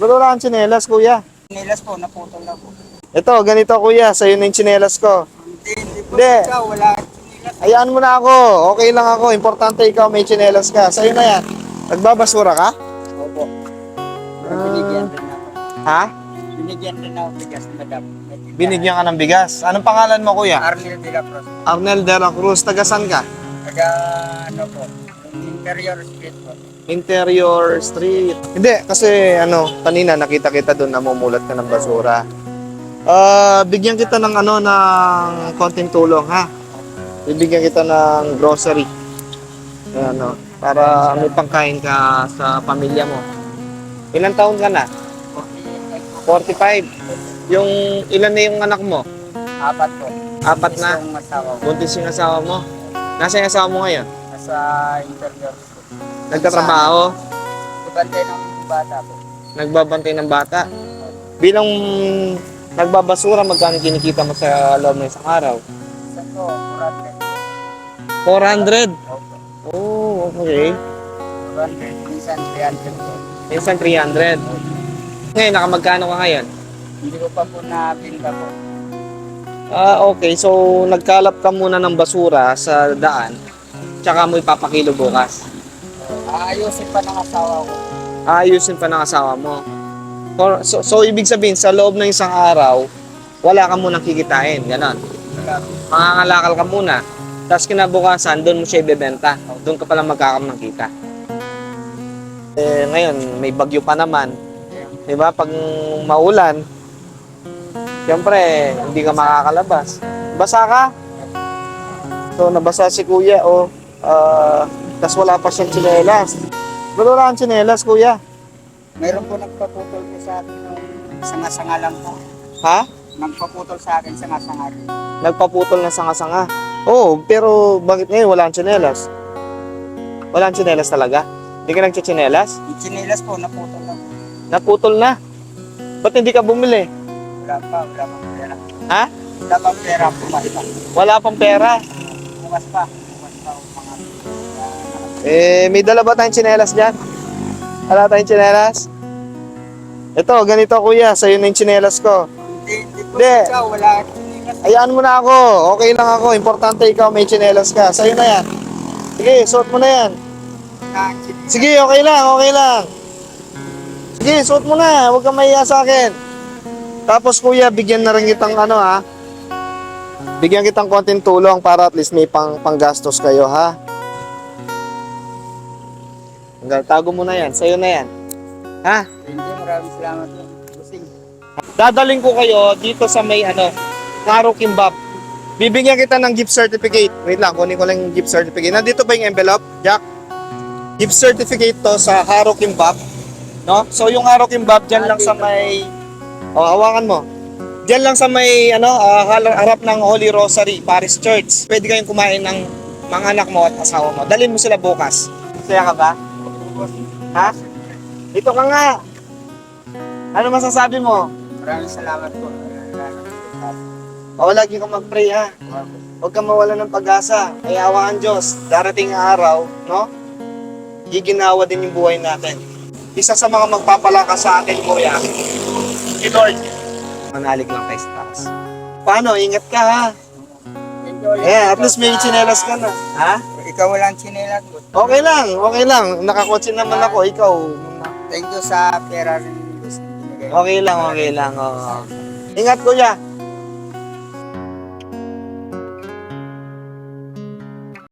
Ba't wala kang tsinelas, kuya? Nilas po, naputol na po. Ito, ganito kuya, sa'yo na yung tsinelas ko. Hindi, hindi po. Hindi. Ikaw, wala nilas. Hayaan mo na ako. Okay lang ako. Importante ikaw may tsinelas ka. Sa'yo na yan. Nagbabasura ka? Opo. Ah. Binigyan rin ako. Ha? Binigyan rin ako bigas, madam. Binigyan ka ng bigas. Anong pangalan mo kuya? Arnel de la Cruz. Arnel de la Cruz. Taga saan ka? Taga, ano po, interior street po. Interior Street. Hindi, kasi ano, kanina nakita kita doon namumulat ka ng basura. Ah, bigyan kita ng ano ng konting tulong ha. Bibigyan kita ng grocery. Ano, para may pangkain ka sa pamilya mo. Ilang taon ka na? 45. Yung ilan na yung anak mo? Apat po. Apat na. Asawa. Buntis yung asawa mo. Nasaan yung asawa mo ngayon? Nasa interior. Nagtatrabaho? Ibantay ng bata po. nagbabantay ng bata. Bilang nagbabasura, magkano kinikita mo sa loob ng isang araw? Po, kurante. 400. Opo. Oh, okay. Kurante. Minsan 300 po. Minsan 300. Ngayon, nakamagkano ka ngayon? Hindi ko pa po napinta po. Ah, okay. So, nagkalap ka muna ng basura sa daan, tsaka mo ipapakilo bukas. Aayusin pa ng asawa ko. Aayusin pa ng asawa mo. For- So, so, ibig sabihin, sa loob ng isang araw, wala ka munang kikitain. Ganon. Mangangalakal ka muna. Tapos kinabukasan, doon mo siya ibebenta. Doon ka pala magkakam ng kita. Eh, ngayon, may bagyo pa naman. Di ba? Pag maulan, siyempre, hindi ka makakalabas. Basa ka? So, nabasa si kuya, o. Uh, Tapos wala pa siyang tsinelas. Ba't wala kang tsinelas, kuya? Mayroon po nagpaputol po sa akin ng sanga-sanga lang po. Ha? Nagpaputol sa akin sanga-sanga. Nagpaputol ng sanga-sanga. Oo, pero bakit ngayon wala kang tsinelas? Wala kang tsinelas talaga? Hindi ka nagtsinelas? Yung chinilas po, naputol na po. Naputol na. Ba't hindi ka bumili? Wala pa, wala pa pera. Ha? Wala pa pera, pa. Wala pang pera. Bukas pa. Eh, may dala ba tayong tsinelas dyan? Wala tayong tsinelas? Ito, ganito kuya, sa'yo na yung tsinelas ko. Hindi, hindi ikaw, wala. Hayaan mo na ako. Okay lang ako. Importante ikaw may tsinelas ka. Sa'yo na yan. Sige, suot mo na yan. Sige, okay lang, okay lang. Sige, suot mo na. Huwag kang mahiya sa akin. Tapos kuya, bigyan na rin kitang ano ha. Bigyan kitang konting tulong para at least may pang panggastos kayo ha. Tago mo na yan. Sa'yo na yan. Ha? Hindi, maraming salamat. Busing. Dadaling ko kayo dito sa may ano, Karo Kimbap. Bibigyan kita ng gift certificate. Wait lang, kunin ko lang yung gift certificate. Nandito ba yung envelope, Jack? Gift certificate to sa Haro Kimbap. No? So yung Haro Kimbap, dyan lang sa may... O, hawakan mo. Dyan lang sa may, ano, hal- harap ng Holy Rosary, Paris Church. Pwede kayong kumain ng mga anak mo at asawa mo. Dalhin mo sila bukas. Saya ka ba? Ha? Dito ka nga. Ano masasabi mo? Maraming salamat po. O, lagi kang mag-pray ha. Huwag kang mawala ng pag-asa. Ay awa ang Diyos. Darating ang araw, no? Giginawa din yung buhay natin. Isa sa mga magpapalakas sa atin, kuya, si Lord. Manalig lang tayo sa taas. Paano? Ingat ka ha. Eh, at least may chinelas ka na. Ha? Ikaw walang chinilas po. Okay lang, okay lang. Nakakotse naman ako. Ikaw, Thank you sa pera rin. Okay lang, okay lang. oo. Ingat kuya.